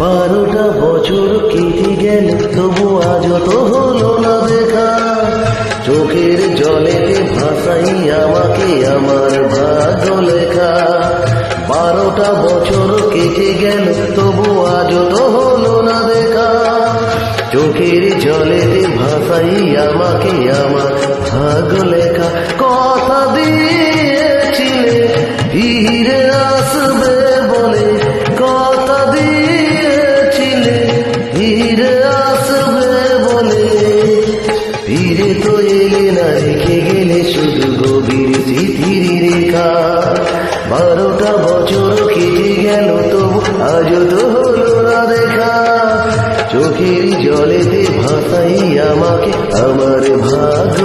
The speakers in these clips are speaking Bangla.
বারোটা বছর কেটে গেল, তবু আজও তো হলো না দেখা। চোখের জলেতে ভাসাই আমাকে আমার ভাগ্য লেখা। বারোটা বছর কেটে গেল, তবু আজও তো হলো না দেখা। চোখের জলেতে ভাসাই আমাকে আমার ভাগ্য লেখা। কথা দিয়েছিলে ফিরে ফিরে তো এলে না রেখে গেলে শুধু গভীর স্মৃতির রেখা। বারোটা বছর কেটে গেল তবু আজও তো হলো না দেখা। চোখের জলেতে ভাসাই আমাকে, আমার ভাগ্য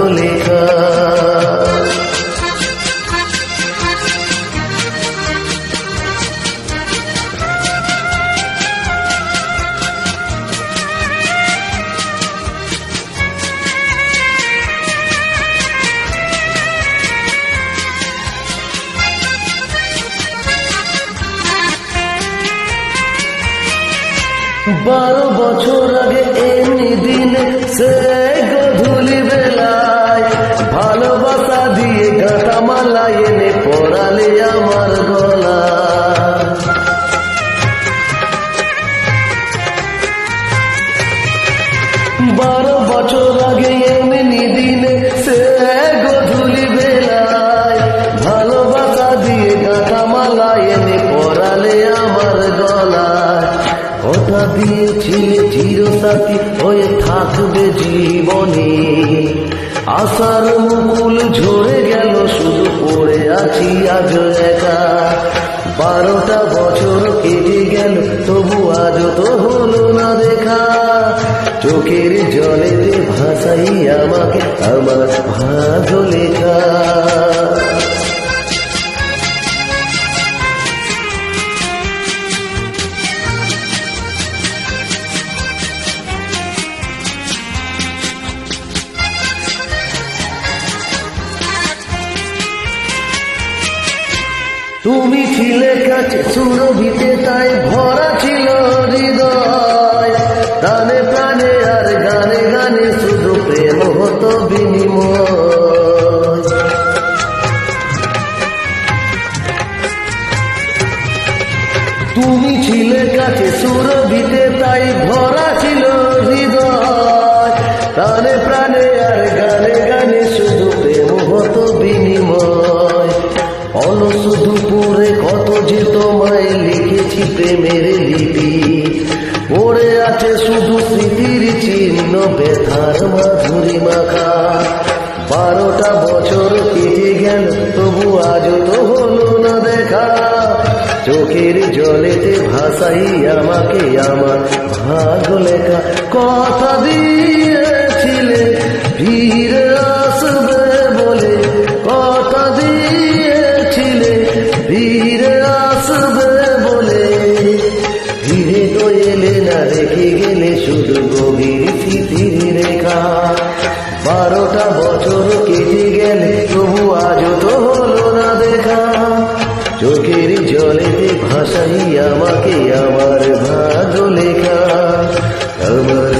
বারো বছর আগে এমনি দিনে সে গধুলি বেলায় ভালোবাসা দিয়ে গাঁটা মালা এনে পড়ালে আমার গলা বারো বছর আগে এমনি দিনে কথা দিয়েছিলে চিরসাথী হয়ে থাকবে জীবনে। আশার মুকুল ঝরে গেল, শুধু পড়ে আছি আজ একা। বারোটা বছর কেটে গেল, তবু আজও তো হলো না দেখা। চোখের জলেতে ভাসাই আমাকে, আমার ভাগ লেখা। তুমি ছিলে কাছে সুরভিতে, তাই ভরা ছিল হৃদয়। প্রাণে প্রাণে আর গানে গানে শুধু প্রেম হতো বিনিময়। তুমি ছিলে কাছে সুরভিতে, তাই ভরা ব্যথার মাধুরী মাখা। বারোটা বছর কেটে গেল তবু আজও তো হলো না দেখা। চোখের জলেতে ভাসাই আমাকে আমার ভাগ লেখা। কথা দিয়েছিলে শুধু গভীর স্মৃতির রেখা, বারোটা বছর কেটে গেলে তবু আজও তো হলো না দেখা চোখের জলেতে ভাসাই আমাকে আমার ভাগ লেখা আমার